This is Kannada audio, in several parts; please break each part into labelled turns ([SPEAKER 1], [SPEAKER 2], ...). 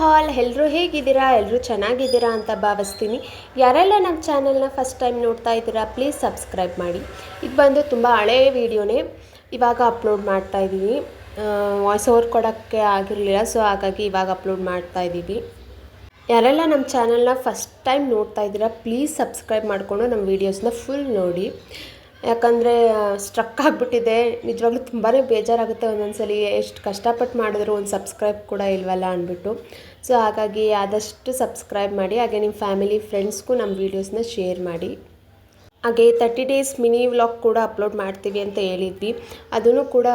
[SPEAKER 1] ಹಾಲ್ ಎಲ್ಲರೂ ಹೇಗಿದ್ದೀರಾ? ಎಲ್ಲರೂ ಚೆನ್ನಾಗಿದ್ದೀರಾ ಅಂತ ಭಾವಿಸ್ತೀನಿ. ಯಾರೆಲ್ಲ ನಮ್ಮ ಚಾನಲ್ನ ಫಸ್ಟ್ ಟೈಮ್ ನೋಡ್ತಾ ಇದ್ದೀರಾ, ಪ್ಲೀಸ್ ಸಬ್ಸ್ಕ್ರೈಬ್ ಮಾಡಿ. ಇದು ಬಂದು ತುಂಬ ಹಳೆಯ ವೀಡಿಯೋನೇ ಇವಾಗ ಅಪ್ಲೋಡ್ ಮಾಡ್ತಾ ಇದ್ದೀವಿ. ವಾಯ್ಸ್ ಓವರ್ ಕೊಡೋಕ್ಕೆ ಆಗಿರಲಿಲ್ಲ, ಸೊ ಹಾಗಾಗಿ ಇವಾಗ ಅಪ್ಲೋಡ್ ಮಾಡ್ತಾ ಇದ್ದೀವಿ. ಯಾರೆಲ್ಲ ನಮ್ಮ ಚಾನಲ್ನ ಫಸ್ಟ್ ಟೈಮ್ ನೋಡ್ತಾ ಇದ್ದೀರಾ, ಪ್ಲೀಸ್ ಸಬ್ಸ್ಕ್ರೈಬ್ ಮಾಡಿಕೊಂಡು ನಮ್ಮ ವೀಡಿಯೋಸ್ನ ಫುಲ್ ನೋಡಿ. ಯಾಕಂದರೆ ಸ್ಟ್ರಕ್ ಆಗಿಬಿಟ್ಟಿದೆ. ನಿಜವಾಗ್ಲೂ ತುಂಬಾ ಬೇಜಾರಾಗುತ್ತೆ ಒಂದೊಂದ್ಸಲಿ. ಎಷ್ಟು ಕಷ್ಟಪಟ್ಟು ಮಾಡಿದ್ರು ಒಂದು ಸಬ್ಸ್ಕ್ರೈಬ್ ಕೂಡ ಇಲ್ವಲ್ಲ ಅಂದ್ಬಿಟ್ಟು. ಸೊ ಹಾಗಾಗಿ ಆದಷ್ಟು ಸಬ್ಸ್ಕ್ರೈಬ್ ಮಾಡಿ, ಹಾಗೆ ನಿಮ್ಮ ಫ್ಯಾಮಿಲಿ ಫ್ರೆಂಡ್ಸ್ಗೂ ನಮ್ಮ ವೀಡಿಯೋಸ್ನ ಶೇರ್ ಮಾಡಿ. ಹಾಗೆ ತರ್ಟಿ ಡೇಸ್ ಮಿನಿ ವ್ಲಾಗ್ ಕೂಡ ಅಪ್ಲೋಡ್ ಮಾಡ್ತೀವಿ ಅಂತ ಹೇಳಿದ್ವಿ. ಅದನ್ನು ಕೂಡ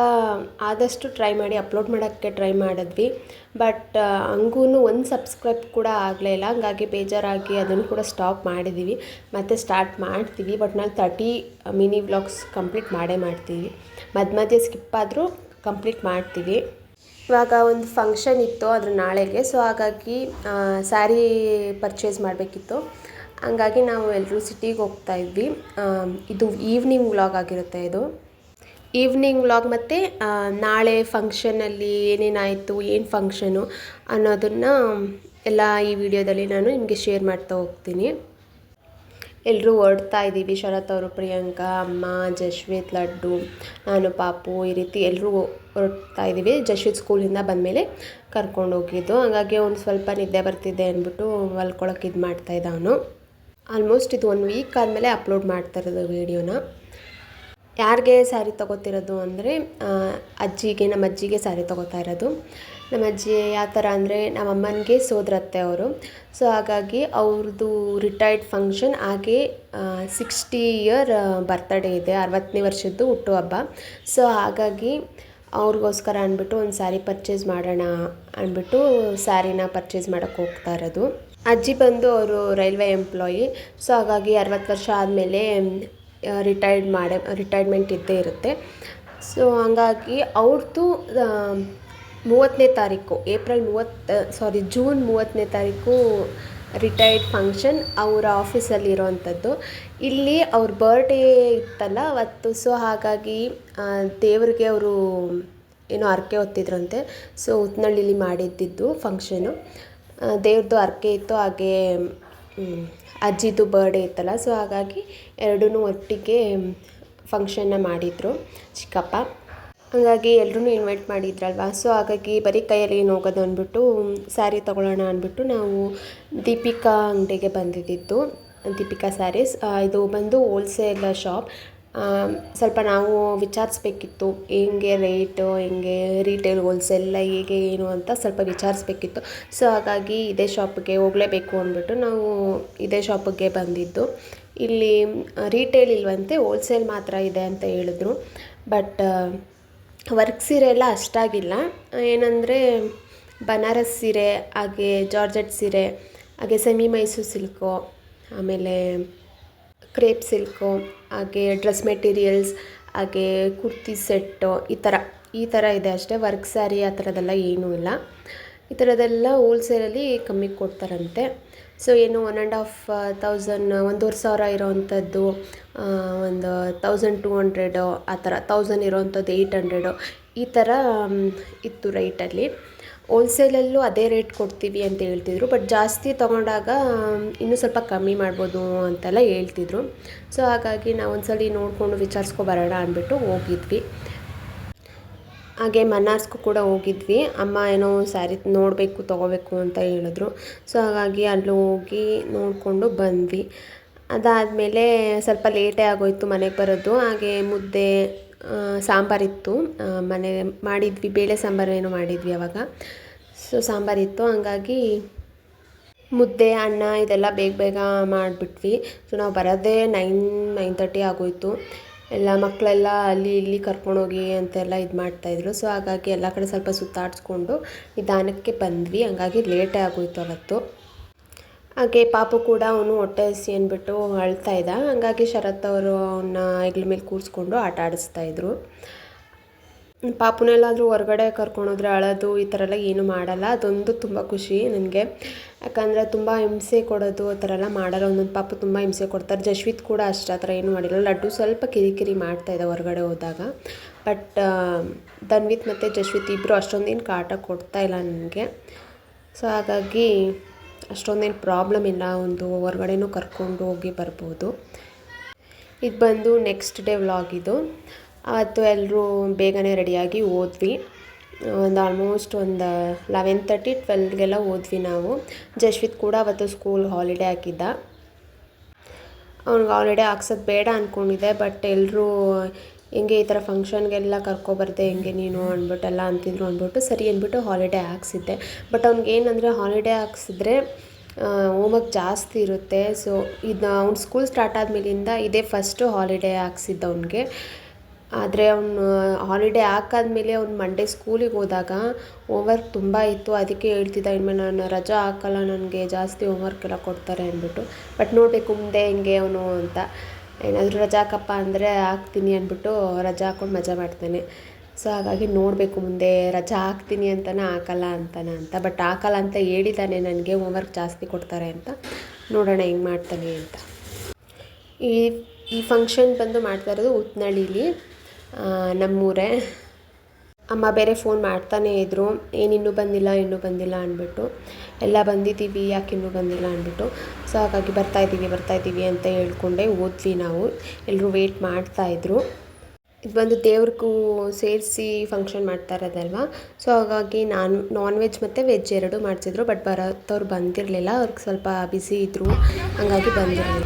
[SPEAKER 1] ಆದಷ್ಟು ಟ್ರೈ ಮಾಡಿ ಅಪ್ಲೋಡ್ ಮಾಡೋಕ್ಕೆ ಟ್ರೈ ಮಾಡಿದ್ವಿ. ಬಟ್ ಹಂಗೂ ಒಂದು ಸಬ್ಸ್ಕ್ರೈಬ್ ಕೂಡ ಆಗಲೇ ಇಲ್ಲ. ಹಂಗಾಗಿ ಬೇಜಾರಾಗಿ ಅದನ್ನು ಕೂಡ ಸ್ಟಾಪ್ ಮಾಡಿದ್ದೀವಿ ಮತ್ತು ಸ್ಟಾರ್ಟ್ ಮಾಡ್ತೀವಿ. ಬಟ್ ನಾವು ತರ್ಟಿ ಮಿನಿ ವ್ಲಾಗ್ಸ್ ಕಂಪ್ಲೀಟ್ ಮಾಡೇ ಮಾಡ್ತೀವಿ. ಮಧ್ಯ ಮಧ್ಯೆ ಸ್ಕಿಪ್ ಆದರೂ ಕಂಪ್ಲೀಟ್ ಮಾಡ್ತೀವಿ. ಇವಾಗ ಒಂದು ಫಂಕ್ಷನ್ ಇತ್ತು ಅದ್ರ ನಾಳೆಗೆ. ಸೊ ಹಾಗಾಗಿ ಸ್ಯಾರಿ ಪರ್ಚೇಸ್ ಮಾಡಬೇಕಿತ್ತು. ಹಂಗಾಗಿ ನಾವು ಎಲ್ಲರೂ ಸಿಟಿಗೆ ಹೋಗ್ತಾ ಇದ್ವಿ. ಇದು ಈವ್ನಿಂಗ್ ವ್ಲಾಗ್ ಆಗಿರುತ್ತೆ ಇದು. ಈವ್ನಿಂಗ್ ವ್ಲಾಗ್ ಮತ್ತು ನಾಳೆ ಫಂಕ್ಷನಲ್ಲಿ ಏನೇನಾಯಿತು, ಏನು ಫಂಕ್ಷನು ಅನ್ನೋದನ್ನು ಎಲ್ಲ ಈ ವಿಡಿಯೋದಲ್ಲಿ ನಾನು ನಿಮಗೆ ಶೇರ್ ಮಾಡ್ತಾ ಹೋಗ್ತೀನಿ. ಎಲ್ಲರೂ ಹೊರಡ್ತಾ ಇದ್ದೀವಿ, ಶರತ್ ಅವರು, ಪ್ರಿಯಾಂಕಾ, ಅಮ್ಮ, ಜಶ್ವಿತ್, ಲಡ್ಡು, ನಾನು, ಪಾಪು, ಈ ರೀತಿ ಎಲ್ಲರೂ ಹೊರಡ್ತಾ ಇದ್ದೀವಿ. ಜಶ್ವಿತ್ ಸ್ಕೂಲಿಂದ ಬಂದಮೇಲೆ ಕರ್ಕೊಂಡು ಹೋಗಿದ್ದು. ಹಾಗಾಗಿ ಒಂದು ಸ್ವಲ್ಪ ನಿದ್ದೆ ಬರ್ತಿದ್ದೆ ಅಂದ್ಬಿಟ್ಟು ಮಲ್ಕೊಳಕ್ಕೆ ಇದು ಮಾಡ್ತಾಯಿದ್ದ ಅವನು ಆಲ್ಮೋಸ್ಟ್ ಇದು ಒನ್ ವೀಕ್ ಆದಮೇಲೆ ಅಪ್ಲೋಡ್ ಮಾಡ್ತಾ ಇರೋದು ವೀಡಿಯೋನ ಯಾರಿಗೆ ಸ್ಯಾರಿ ತೊಗೋತಿರೋದು ಅಂದರೆ ಅಜ್ಜಿಗೆ, ನಮ್ಮ ಅಜ್ಜಿಗೆ ಸ್ಯಾರಿ ತೊಗೋತಾ ಇರೋದು. ನಮ್ಮ ಅಜ್ಜಿ ಯಾವ ಥರ ಅಂದರೆ, ನಮ್ಮ ಅಮ್ಮನಿಗೆ ಸೋದರತ್ತೆ ಅವರು. ಸೊ ಹಾಗಾಗಿ ಅವ್ರದ್ದು ರಿಟೈರ್ಡ್ ಫಂಕ್ಷನ್ ಹಾಗೆ ಸಿಕ್ಸ್ಟಿ ಇಯರ್ ಬರ್ತಡೇ ಇದೆ, ಅರವತ್ತನೇ ವರ್ಷದ್ದು ಹುಟ್ಟುಹಬ್ಬ ಸೊ ಹಾಗಾಗಿ ಅವ್ರಿಗೋಸ್ಕರ ಅಂದ್ಬಿಟ್ಟು ಒಂದು ಸ್ಯಾರಿ ಪರ್ಚೇಸ್ ಮಾಡೋಣ ಅಂದ್ಬಿಟ್ಟು ಸ್ಯಾರಿನ ಪರ್ಚೇಸ್ ಮಾಡೋಕ್ಕೆ ಹೋಗ್ತಾ ಇರೋದು. ಅಜ್ಜಿ ಬಂದು ಅವರು ರೈಲ್ವೆ ಎಂಪ್ಲಾಯಿ. ಸೊ, ಹಾಗಾಗಿ ಅರವತ್ತು ವರ್ಷ ಆದಮೇಲೆ ರಿಟೈರ್ಡ್ ಮಾಡೇ ರಿಟೈರ್ಮೆಂಟ್ ಇದ್ದೇ ಇರುತ್ತೆ. ಸೊ, ಹಂಗಾಗಿ ಅವ್ರದ್ದು ಮೂವತ್ತನೇ ತಾರೀಕು, ಏಪ್ರಿಲ್ ಮೂವತ್ತು ಸಾರಿ ಜೂನ್ ಮೂವತ್ತನೇ ತಾರೀಕು ರಿಟೈರ್ಡ್ ಫಂಕ್ಷನ್ ಅವರ ಆಫೀಸಲ್ಲಿ ಇರೋವಂಥದ್ದು. ಇಲ್ಲಿ ಅವ್ರ ಬರ್ಡೇ ಇತ್ತಲ್ಲ ಅವತ್ತು, ಸೊ, ಹಾಗಾಗಿ ದೇವರಿಗೆ ಅವರು, ಏನೋ ಹರಕೆ ಹೊತ್ತಿದ್ರಂತೆ. ಸೊ, ಉತ್ನಳ್ಳಿಲಿ ಮಾಡಿದ್ದಿದ್ದು ಫಂಕ್ಷನು ದೇವ್ರದ್ದು ಹರಕೆ ಇತ್ತು, ಹಾಗೆ ಅಜ್ಜಿದು ಬರ್ಡೇ ಇತ್ತಲ್ಲ ಸೊ ಹಾಗಾಗಿ ಎರಡೂ ಒಟ್ಟಿಗೆ ಫಂಕ್ಷನ್ನ ಮಾಡಿದರು ಚಿಕ್ಕಪ್ಪ. ಹಾಗಾಗಿ ಎಲ್ಲರೂ ಇನ್ವೈಟ್ ಮಾಡಿದ್ರಲ್ವ? ಸೊ ಹಾಗಾಗಿ ಬರೀ ಕೈಯಲ್ಲಿ ಏನು ಹೋಗೋದು ಅಂದ್ಬಿಟ್ಟು ಸ್ಯಾರಿ ತೊಗೊಳ್ಳೋಣ ಅಂದ್ಬಿಟ್ಟು ನಾವು ದೀಪಿಕಾ ಅಂಗಡಿಗೆ ಬಂದಿದ್ದಿತ್ತು ದೀಪಿಕಾ ಸ್ಯಾರೀಸ್ ಇದು ಬಂದು ಹೋಲ್ಸೇಲ್ ಶಾಪ್ ಸ್ವಲ್ಪ ನಾವು ವಿಚಾರಿಸ್ಬೇಕಿತ್ತು, ಹೆಂಗೆ ರೇಟು ಹೆಂಗೆ ರೀಟೇಲ್ ಹೋಲ್ಸೆಲ್ಲ ಹೇಗೆ ಏನು ಅಂತ ಸ್ವಲ್ಪ ವಿಚಾರಿಸ್ಬೇಕಿತ್ತು. ಸೊ ಹಾಗಾಗಿ ಇದೇ ಶಾಪ್ಗೆ ಹೋಗಲೇಬೇಕು ಅಂದ್ಬಿಟ್ಟು ನಾವು ಇದೇ ಶಾಪಿಗೆ ಬಂದಿದ್ದು. ಇಲ್ಲಿ ರೀಟೇಲ್ ಇಲ್ವಂತೆ ಹೋಲ್ಸೇಲ್ ಮಾತ್ರ ಇದೆ ಅಂತ ಹೇಳಿದ್ರು. ಬಟ್ ವರ್ಕ್ ಸೀರೆ ಎಲ್ಲ ಅಷ್ಟಾಗಿಲ್ಲ. ಏನಂದರೆ, ಬನಾರಸ್ ಸೀರೆ, ಹಾಗೆ ಜಾರ್ಜೆಟ್ ಸೀರೆ, ಹಾಗೆ ಸೆಮಿ ಮೈಸೂರು ಸಿಲ್ಕು ಆಮೇಲೆ ಕ್ರೇಪ್ ಸಿಲ್ಕು, ಹಾಗೆ ಡ್ರೆಸ್ ಮೆಟೀರಿಯಲ್ಸ್, ಹಾಗೆ ಕುರ್ತಿ ಸೆಟ್ಟು, ಈ ಥರ ಈ ಥರ ಇದೆ ಅಷ್ಟೇ. ವರ್ಕ್ ಸ್ಯಾರಿ ಆ ಥರದೆಲ್ಲ ಏನೂ ಇಲ್ಲ. ಈ ಥರದ್ದೆಲ್ಲ ಹೋಲ್ಸೇಲಲ್ಲಿ ಕಮ್ಮಿ ಕೊಡ್ತಾರಂತೆ. ಸೊ, ಏನು ಒನ್ ಆ್ಯಂಡ್ ಹಾಫ್ ತೌಸಂಡ್ ಒಂದೂವರೆ ಸಾವಿರ ಇರೋವಂಥದ್ದು ಒಂದು ತೌಸಂಡ್ ಟು ಹಂಡ್ರೆಡು, ಆ ಥರ ತೌಸಂಡ್ ಇರೋವಂಥದ್ದು ಏಯ್ಟ್ ಹಂಡ್ರೆಡು, ಈ ಥರ ಇತ್ತು ರೈಟಲ್ಲಿ. ಹೋಲ್ಸೇಲಲ್ಲೂ ಅದೇ ರೇಟ್ ಕೊಡ್ತೀವಿ ಅಂತ ಹೇಳ್ತಿದ್ರು ಬಟ್ ಜಾಸ್ತಿ ತೊಗೊಂಡಾಗ ಇನ್ನೂ ಸ್ವಲ್ಪ ಕಮ್ಮಿ ಮಾಡ್ಬೋದು ಅಂತೆಲ್ಲ ಹೇಳ್ತಿದ್ರು. ಸೊ ಹಾಗಾಗಿ ನಾವು ಒಂದ್ಸಲ ನೋಡಿಕೊಂಡು ವಿಚಾರಿಸ್ಕೊಬರೋಣ ಅಂದ್ಬಿಟ್ಟು ಹೋಗಿದ್ವಿ. ಹಾಗೆ ಮನಾರ್ಸ್ಗೂ ಕೂಡ ಹೋಗಿದ್ವಿ. ಅಮ್ಮ ಏನೋ ಸ್ಯಾರಿ ನೋಡಬೇಕು, ತೊಗೋಬೇಕು ಅಂತ ಹೇಳಿದ್ರು. ಸೊ ಹಾಗಾಗಿ ಅಲ್ಲಿ ಹೋಗಿ ನೋಡಿಕೊಂಡು ಬಂದ್ವಿ. ಅದಾದಮೇಲೆ ಸ್ವಲ್ಪ ಲೇಟೇ ಆಗೋಯ್ತು ಮನೆಗೆ ಬರೋದು. ಹಾಗೆ ಮುದ್ದೆ ಸಾಂಬಾರಿತ್ತು. ಮನೆ ಮಾಡಿದ್ವಿ, ಬೇಳೆ ಸಾಂಬಾರು ಏನೋ ಮಾಡಿದ್ವಿ ಅವಾಗ. ಸೊ ಸಾಂಬಾರಿತ್ತು. ಹಂಗಾಗಿ ಮುದ್ದೆ, ಅನ್ನ ಇದೆಲ್ಲ ಬೇಗ ಬೇಗ ಮಾಡಿಬಿಟ್ವಿ. ಸೊ ನಾವು ಬರೋದೇ ನೈನ್ ನೈನ್ ತರ್ಟಿ ಆಗೋಯಿತು. ಎಲ್ಲ ಮಕ್ಕಳೆಲ್ಲ ಅಲ್ಲಿ ಇಲ್ಲಿ ಕರ್ಕೊಂಡೋಗಿ ಅಂತೆಲ್ಲ ಇದು ಮಾಡ್ತಾಯಿದ್ರು ಸೊ ಹಾಗಾಗಿ ಎಲ್ಲ ಕಡೆ ಸ್ವಲ್ಪ ಸುತ್ತಾಡಿಸ್ಕೊಂಡು ನಿಧಾನಕ್ಕೆ ಬಂದ್ವಿ. ಹಂಗಾಗಿ ಲೇಟೇ ಆಗೋಯ್ತು ಅವತ್ತು. ಹಾಗೆ ಪಾಪು ಕೂಡ ಅವನು ಹೊಟ್ಟೆ ಹಸಿ ಅಂದ್ಬಿಟ್ಟು ಅಳ್ತಾ ಇದ್ದ. ಹಂಗಾಗಿ ಶರತ್ ಅವರು ಅವನ್ನ ಹೆಗ್ಲ ಮೇಲೆ ಕೂರಿಸ್ಕೊಂಡು ಆಟ ಆಡಿಸ್ತಾಯಿದ್ರು ಪಾಪುನೆಲ್ಲಾದರೂ ಹೊರಗಡೆ ಕರ್ಕೊಂಡೋದ್ರೆ ಅಳೋದು ಈ ಥರ ಎಲ್ಲ ಏನೂ ಮಾಡಲ್ಲ. ಅದೊಂದು ತುಂಬ ಖುಷಿ ನನಗೆ. ಯಾಕಂದರೆ ತುಂಬ ಹಿಂಸೆ ಕೊಡೋದು ಆ ಥರ ಎಲ್ಲ ಮಾಡಲ್ಲ. ಒಂದೊಂದು ಪಾಪು ತುಂಬ ಹಿಂಸೆ ಕೊಡ್ತಾರೆ. ಜಶ್ವಿತ್ ಕೂಡ ಅಷ್ಟು, ಆ ಥರ ಏನೂ ಮಾಡಿಲ್ಲ. ಲಡ್ಡು ಸ್ವಲ್ಪ ಕಿರಿಕಿರಿ ಮಾಡ್ತಾಯಿದ್ದ ಹೊರಗಡೆ ಹೋದಾಗ. ಬಟ್ ದನ್ವಿತ್ ಮತ್ತು ಜಶ್ವಿತ್ ಇಬ್ಬರು ಅಷ್ಟೊಂದೇನು ಕಾಟ ಕೊಡ್ತಾ ಇಲ್ಲ ನನಗೆ. ಸೊ ಹಾಗಾಗಿ ಅಷ್ಟೊಂದೇನು ಪ್ರಾಬ್ಲಮ್ ಇಲ್ಲ, ಒಂದು ಹೊರ್ಗಡೆನೂ ಕರ್ಕೊಂಡು ಹೋಗಿ ಬರ್ಬೋದು. ಇದು ಬಂದು ನೆಕ್ಸ್ಟ್ ಡೇ ವ್ಲಾಗ್ ಇದು. ಅವತ್ತು ಎಲ್ಲರೂ ಬೇಗನೆ ರೆಡಿಯಾಗಿ ಹೋದ್ವಿ ಒಂದು ಆಲ್ಮೋಸ್ಟ್ ಒಂದು ಲೆವೆನ್ ತರ್ಟಿ ಟ್ವೆಲ್ಗೆಲ್ಲ ಹೋದ್ವಿ ನಾವು. ಜಶ್ವಿತ್ ಕೂಡ ಅವತ್ತು ಸ್ಕೂಲ್ ಹಾಲಿಡೇ ಹಾಕಿದ್ದ. ಅವ್ನಿಗೆ ಹಾಲಿಡೇ ಹಾಕ್ಸೋದು ಬೇಡ ಅಂದ್ಕೊಂಡಿದ್ದೆ ಬಟ್ ಎಲ್ಲರೂ ಹೆಂಗೆ ಈ ಥರ ಫಂಕ್ಷನ್ಗೆಲ್ಲ ಕರ್ಕೊಬರ್ದೆ ಹೆಂಗೆ ನೀನು ಅಂದ್ಬಿಟ್ಟೆಲ್ಲ ಅಂತಿದ್ರು ಅಂದ್ಬಿಟ್ಟು ಸರಿ ಅಂದ್ಬಿಟ್ಟು ಹಾಲಿಡೇ ಹಾಕ್ಸಿದ್ದೆ. ಬಟ್ ಅವ್ನಿಗೆ ಏನಂದರೆ ಹಾಲಿಡೇ ಹಾಕ್ಸಿದ್ರೆ ಹೋಮ್ವರ್ಕ್ ಜಾಸ್ತಿ ಇರುತ್ತೆ. ಸೊ ಇದು ಅವ್ನು ಸ್ಕೂಲ್ ಸ್ಟಾರ್ಟ್ ಆದಮೇಲಿಂದ ಇದೇ ಫಸ್ಟು ಹಾಲಿಡೇ ಹಾಕ್ಸಿದ್ದ ಅವ್ನಿಗೆ. ಆದರೆ ಅವನು ಹಾಲಿಡೇ ಹಾಕಾದ್ಮೇಲೆ ಅವ್ನು ಮಂಡೇ ಸ್ಕೂಲಿಗೆ ಹೋದಾಗ ಹೋಮ್ವರ್ಕ್ ತುಂಬ ಇತ್ತು. ಅದಕ್ಕೆ ಹೇಳ್ತಿದ್ದ ಇನ್ಮೇಲೆ ನಾನು ರಜಾ ಹಾಕಲ್ಲ, ನನಗೆ ಜಾಸ್ತಿ ಹೋಮ್ವರ್ಕ್ ಎಲ್ಲ ಕೊಡ್ತಾರೆ ಅಂದ್ಬಿಟ್ಟು. ಬಟ್ ನೋಡಬೇಕು ಮುಂದೆ ಹೆಂಗೆ ಅವನು ಅಂತ. ಏನಾದರೂ ರಜಾ ಹಾಕಪ್ಪ ಅಂದರೆ ಹಾಕ್ತೀನಿ ಅಂದ್ಬಿಟ್ಟು ರಜಾ ಹಾಕೊಂಡು ಮಜಾ ಮಾಡ್ತಾನೆ. ಸೊ ಹಾಗಾಗಿ ನೋಡಬೇಕು ಮುಂದೆ ರಜಾ ಹಾಕ್ತೀನಿ ಅಂತನಾ ಹಾಕಲ್ಲ ಅಂತಾನೆ ಅಂತ. ಬಟ್ ಹಾಕಲ್ಲ ಅಂತ ಹೇಳಿದ್ದಾನೆ ನನಗೆ ಹೋಮ್ವರ್ಕ್ ಜಾಸ್ತಿ ಕೊಡ್ತಾರೆ ಅಂತ. ನೋಡೋಣ ಹೆಂಗೆ ಮಾಡ್ತಾನೆ ಅಂತ. ಈ ಈ ಫಂಕ್ಷನ್ ಬಂದು ಮಾಡ್ತಾ ಇರೋದು ಉತ್ನಳ್ಳಿಲಿ. ನಮ್ಮೂರೇ. ಅಮ್ಮ ಬೇರೆ ಫೋನ್ ಮಾಡ್ತಾನೇ ಇದ್ದರು ಏನಿನ್ನೂ ಬಂದಿಲ್ಲ, ಇನ್ನೂ ಬಂದಿಲ್ಲ ಅಂದ್ಬಿಟ್ಟು. ಎಲ್ಲ ಬಂದಿದ್ದೀವಿ ಯಾಕೆ ಇನ್ನೂ ಬಂದಿಲ್ಲ ಅಂದ್ಬಿಟ್ಟು. ಸೊ ಹಾಗಾಗಿ ಬರ್ತಾ ಇದ್ದೀವಿ ಬರ್ತಾ ಇದ್ದೀವಿ ಅಂತ ಹೇಳ್ಕೊಂಡೆ ಹೋದ್ವಿ ನಾವು. ಎಲ್ಲರೂ ವೆಯ್ಟ್ ಮಾಡ್ತಾಯಿದ್ರು ಇದು ಬಂದು ದೇವ್ರಿಗೂ ಸೇರಿಸಿ ಫಂಕ್ಷನ್ ಮಾಡ್ತಾ ಇರೋದಲ್ವಾ? ಸೊ ಹಾಗಾಗಿ ನಾನ್ ನಾನ್ ವೆಜ್ ಮತ್ತು ವೆಜ್ ಎರಡೂ ಮಾಡಿಸಿದ್ರು ಬಟ್ ಬರೋತ್ತವ್ರು ಬಂದಿರಲಿಲ್ಲ. ಅವ್ರಿಗೆ ಸ್ವಲ್ಪ ಬ್ಯುಸಿ ಇದ್ದರು ಹಂಗಾಗಿ ಬಂದಿರಲಿಲ್ಲ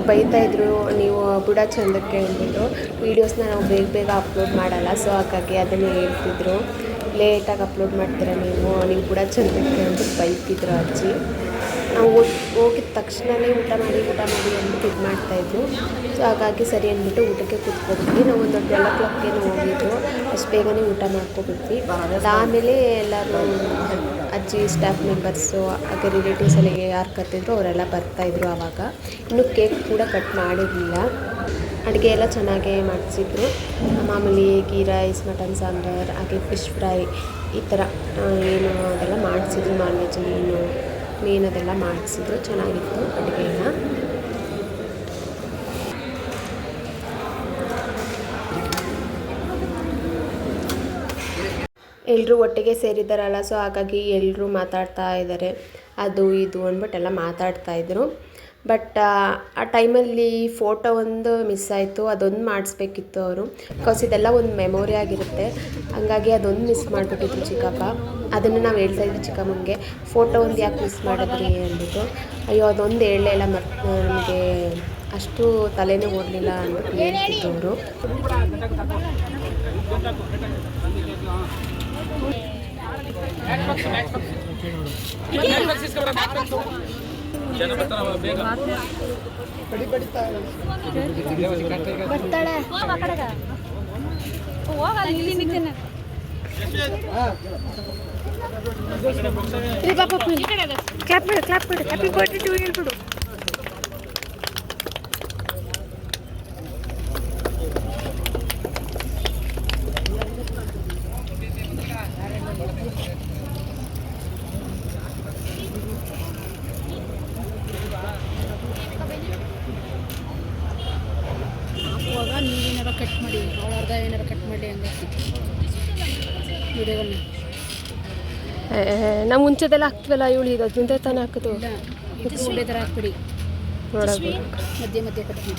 [SPEAKER 1] ಅಜ್ಜಿ ಇದ್ರು, ನೀವು ಬುಡ ಚಂದಕ್ಕೆ ಅಂದ್ಬಿಟ್ಟು ವೀಡಿಯೋಸ್ನ ನಾವು ಬೇಗ ಬೇಗ ಅಪ್ಲೋಡ್ ಮಾಡಲ್ಲ ಸೊ ಹಾಗಾಗಿ ಅದನ್ನು ಹೇಳ್ತಿದ್ರು. ಲೇಟಾಗಿ ಅಪ್ಲೋಡ್ ಮಾಡ್ತೀರ ನೀವು? ನೀವು ಬುಡ ಚಂದಕ್ಕೆ ಅಂದ್ಬಿಟ್ಟು ಬೈತಿದ್ರು ಅಜ್ಜಿ. ನಾವು ಹೋಗಿ, ಹೋಗಿದ ತಕ್ಷಣವೇ ಊಟ ಮಾಡಿ ಊಟ ಮಾಡಿ ಅಂದ್ಬಿಟ್ಟು ಇದು ಮಾಡ್ತಾಯಿದ್ರು ಸೊ ಹಾಗಾಗಿ ಸರಿ ಅಂದ್ಬಿಟ್ಟು ಊಟಕ್ಕೆ ಕೂತ್ಕೊಬಿಟ್ವಿ ನಾವು ಒಂದು ಟ್ವೆಲ್ ಓ ಕ್ಲಾಕ್ಗೇನು ಹೋಗಿದ್ದು. ಅಷ್ಟು ಬೇಗನೆ ಊಟ ಮಾಡ್ಕೊಬಿಟ್ವಿ ಆಮೇಲೆ ಎಲ್ಲರೂ ಅಜ್ಜಿ ಸ್ಟಾಫ್ ಮೆಂಬರ್ಸು ಹಾಗೆ ರಿಲೇಟಿವ್ಸ್ ಯಾರು ಕರ್ತಿದ್ರು ಅವರೆಲ್ಲ ಬರ್ತಾಯಿದ್ರು ಆವಾಗ. ಇನ್ನೂ ಕೇಕ್ ಕೂಡ ಕಟ್ ಮಾಡಿರಲಿಲ್ಲ. ಅಡುಗೆ ಎಲ್ಲ ಚೆನ್ನಾಗೇ ಮಾಡಿಸಿದ್ರು. ಮಾಮೂಲಿ ಗೀ ರೈಸ್ ಮಟನ್ ಸಾಂಬಾರ್, ಹಾಗೆ ಫಿಶ್ ಫ್ರೈ ಈ ಥರ ಏನು ಅದೆಲ್ಲ ಮಾಡಿಸಿದ್ರು ನಾನ್ ವೆಜ್ ಮೀನು ಮೀನು ಅದೆಲ್ಲ ಮಾಡಿಸಿದ್ರು, ಚೆನ್ನಾಗಿತ್ತು ಅಡುಗೆಯನ್ನು ಎಲ್ಲರೂ ಒಟ್ಟಿಗೆ ಸೇರಿದ್ದಾರಲ್ಲ ಸೊ ಹಾಗಾಗಿ ಎಲ್ಲರೂ ಮಾತಾಡ್ತಾ ಇದ್ದಾರೆ. ಅದು, ಇದು ಅಂದ್ಬಿಟ್ಟೆಲ್ಲ ಮಾತಾಡ್ತಾ ಇದ್ರು. ಬಟ್ ಆ ಟೈಮಲ್ಲಿ ಫೋಟೋ ಒಂದು ಮಿಸ್ ಆಯಿತು. ಅದೊಂದು ಮಾಡಿಸ್ಬೇಕಿತ್ತು ಅವರು. ಬಿಕಾಸ್ ಇದೆಲ್ಲ ಒಂದು ಮೆಮೊರಿ ಆಗಿರುತ್ತೆ. ಹಂಗಾಗಿ ಅದೊಂದು ಮಿಸ್ ಮಾಡಿಬಿಟ್ಟಿದ್ರು ಚಿಕ್ಕಪ್ಪ. ಅದನ್ನು ನಾವು ಹೇಳ್ತಾ ಇದ್ವಿ ಚಿಕ್ಕಮ್ಮಂಗೆ. ಫೋಟೋ ಒಂದು ಯಾಕೆ ಮಿಸ್ ಮಾಡಿದ್ರಿ ಅಂದ್ಬಿಟ್ಟು, ಅಯ್ಯೋ, ಅದೊಂದು ಹೇಳಲೇ ಇಲ್ಲ ಮತ್ತು ನಮಗೆ ಅಷ್ಟು ತಲೆನೇ ಓಡಲಿಲ್ಲ ಅಂದ್ಬಿಟ್ಟು ಹೇಳ್ತಿದ್ರು ಅವರು ಕ್ಲಾಪ್ ಮಾಡು ಕ್ಲಾಪ್ ಮಾಡು ಹ್ಯಾಪಿ ಬರ್ತ್ಡೇ ಟು ಹೇಳ್ಬಿಡು
[SPEAKER 2] ಏನಾರ ಕಟ್ ಮಾಡಿ ಹಂಗೆ ವಿಡಿಯೋಗಳನ್ನ
[SPEAKER 1] ನಾವು ಮುಂಚೆದೆಲ್ಲ ಹಾಕ್ತಿವಲ್ಲ ಇವಳು ಇದು ಅದ್ರಿಂದ ತಾನೇ ಹಾಕೋದು?
[SPEAKER 2] ಇಲ್ಲ ಇದು ಒಳ್ಳೆ ಥರ ಹಾಕ್ಬಿಡಿ.
[SPEAKER 1] ನೋಡೋದು
[SPEAKER 2] ಮಧ್ಯೆ ಮಧ್ಯೆ ಕಟ್ ಮಾಡಿ.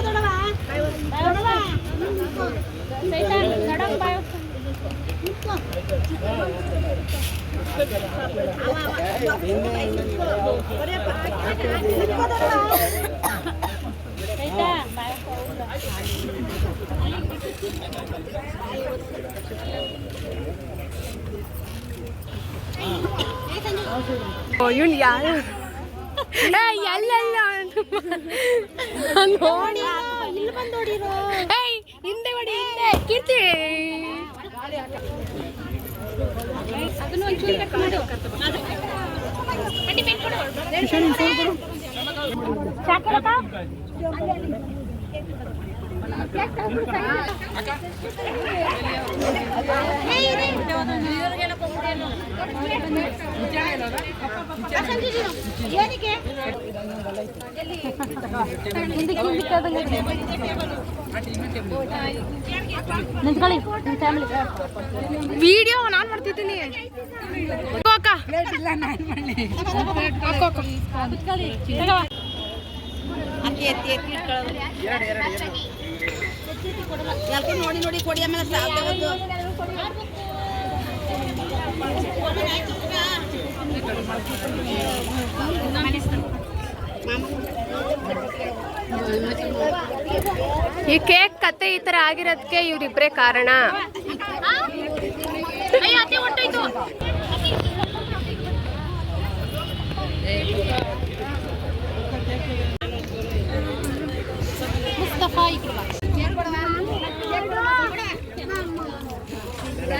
[SPEAKER 3] ಮಮ್ಮ ಪ್ಲೇಟ್ ಕೊಡಿಲಿ
[SPEAKER 2] ಸೈತಾನ್, ನಡಂಗ್ ಬಾಯ್ ಹೋಗ್ತಾನೆ. ಇವನು ಯಾರು ಎಲ್ಲೆಲ್ಲ ನೋಡಿ. ಹಿಂದೆ ಹೊಡಿ ಹಿಂದೆ. ಕೀರ್ತಿ.
[SPEAKER 4] ನಿಂತ್ಕೊಳ್ಳಿ ಫ್ಯಾಮಿಲಿ
[SPEAKER 2] ವಿಡಿಯೋ ನಾನು ಮಾಡ್ತಿದ್ದೀನಿ ಅಕ್ಕ
[SPEAKER 3] ಎಲ್ರು ನೋಡಿ ನೋಡಿ ಕೊಡಿ ಆಮೇಲೆ
[SPEAKER 2] ಈ ಕೇಕ್ ಕತೆ ಈ ತರ ಆಗಿರೋದಕ್ಕೆ ಇವ್ರಿಬ್ರೇ ಕಾರಣ.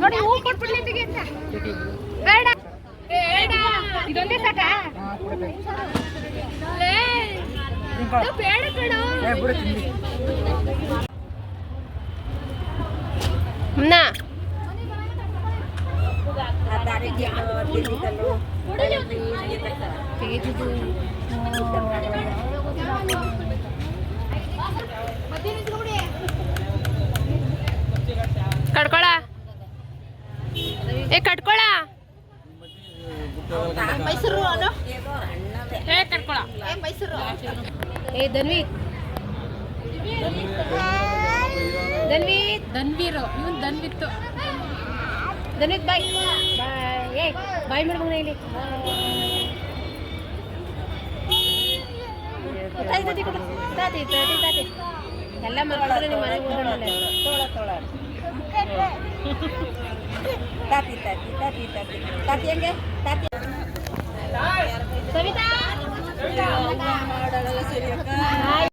[SPEAKER 4] ನೋಡಿ ಹೂ ಕೊಟ್ಬಿಡ್ಲಿ ತೆಗಿ ಅಂತ
[SPEAKER 2] ಬೇಡ. ಬೇಡ. ಇದೊಂದೇ ಸಾಕ? ಬೇಡ ಕಣೋ. ಮುನ್ನ ಕಡ್ಕೊಳ. ಏ ಕಟ್ಕೊಳ
[SPEAKER 3] ಮೈಸೂರು
[SPEAKER 4] ಏ ಕಟ್ಕೊಳ
[SPEAKER 3] ಏ ಮೈಸೂರು
[SPEAKER 2] ಏ ಧನ್ವಿತ್ ಧನ್ವಿತ್
[SPEAKER 4] ಧನ್ವೀರ್. ಇವನ್ ಧನ್ವಿತ್ತು.
[SPEAKER 2] ಧನ್ವಿತ್ ಬಾಯ್. ಬಾಯ್ ಏ ಬಾಯ್ ಮಾಡ್ಬೋಣ ಇಲ್ಲಿ ತಾತಿ ತಾತಿ ಕೊಡು. ತಾತಿ ತಾತಿ ತಾತಿ ಎಲ್ಲ ಮಕ್ಕಳು ನಿಮ್ಮ ಮನೆಗೆ ಹೋಗೋಣ
[SPEAKER 3] ತೋಳ ತೋಳ ತಾತಿ ತಾತಿ ತಾತಿ ತಾತಿ ತಾತಿ ಹೆಂಗೆ ತಾತಿ
[SPEAKER 2] ಸವಿತಾ
[SPEAKER 3] ಮಾಡಲ್ಲ ಸರಿಯಕ್ಕ